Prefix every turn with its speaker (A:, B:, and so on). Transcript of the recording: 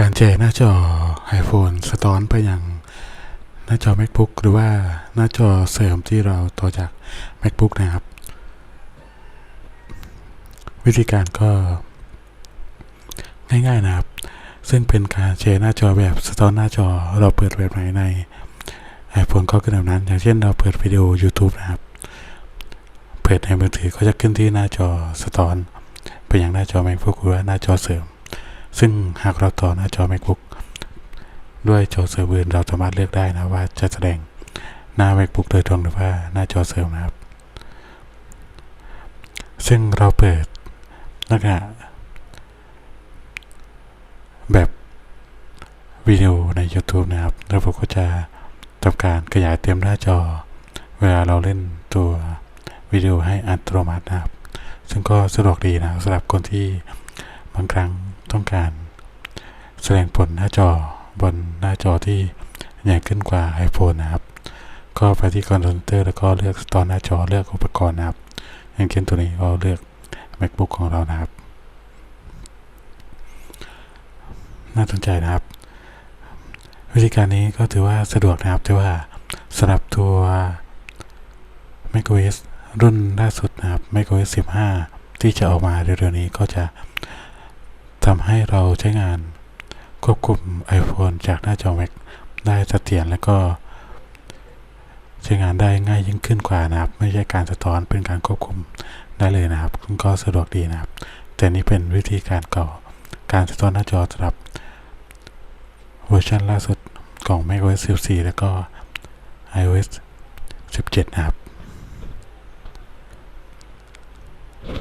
A: การแชร์หน้าจอ iPhone สะท้อนไปยังหน้าจอ MacBook หรือว่าหน้าจอเสริมที่เราต่อจาก MacBook นะครับ วิธีการก็ง่ายๆนะครับ ซึ่งเป็นการแชร์หน้าจอแบบสะท้อนหน้าจอเราเปิดแบบไหนใน iPhone ก็ขึ้นแบบนั้น อย่างเช่นเราเปิดวิดีโอ YouTube นะครับ เปิดในมือถือก็จะขึ้นที่หน้าจอสะท้อน ไปยังหน้าจอ MacBook หรือว่าหน้าจอเสริม ซึ่งหากเราต่อหน้าจอ MacBook ด้วยจอเสริมอื่นเราสามารถเลือกได้นะว่าจะแสดงหน้า MacBook โดยตรงหรือว่าหน้าจอเสริมนะครับ ซึ่งเราเปิดลักษณะแบบวิดีโอใน YouTube นะครับระบบก็จะทำการขยายเต็มหน้าจอ เวลาเราเล่นตัววิดีโอให้อัตโนมัตินะครับ ซึ่งก็สะดวกดีนะสำหรับคนที่บางครั้ง ต้องการ แสดงผลหน้าจอบนหน้าจอที่ใหญ่ขึ้นกว่า iPhone นะครับ ก็ไปที่คอนโทรลเตอร์แล้วก็เลือกตอนหน้าจอเลือกอุปกรณ์นะครับ อย่างเช่นตัวนี้ก็เลือก MacBook ของเรานะครับ น่าสนใจนะครับ วิธีการนี้ก็ถือว่าสะดวกนะครับแต่ว่าสำหรับตัว macOS รุ่นล่าสุดนะครับ macOS 15 ที่จะออกมาเร็วๆนี้ก็จะ ทำให้เราใช้งานควบคุม iPhone จากหน้าจอ Mac ได้เสถียรและก็ ใช้งานได้ง่ายยิ่งขึ้นกว่านะครับ ไม่ใช่การสะท้อนเป็นการควบคุมได้เลยนะครับก็สะดวกดีนะครับ แต่นี่เป็นวิธีการเก่าการสะท้อนหน้าจอสำหรับเวอร์ชันล่าสุดของ macOS 14 แล้วก็ iOS 17 นะครับ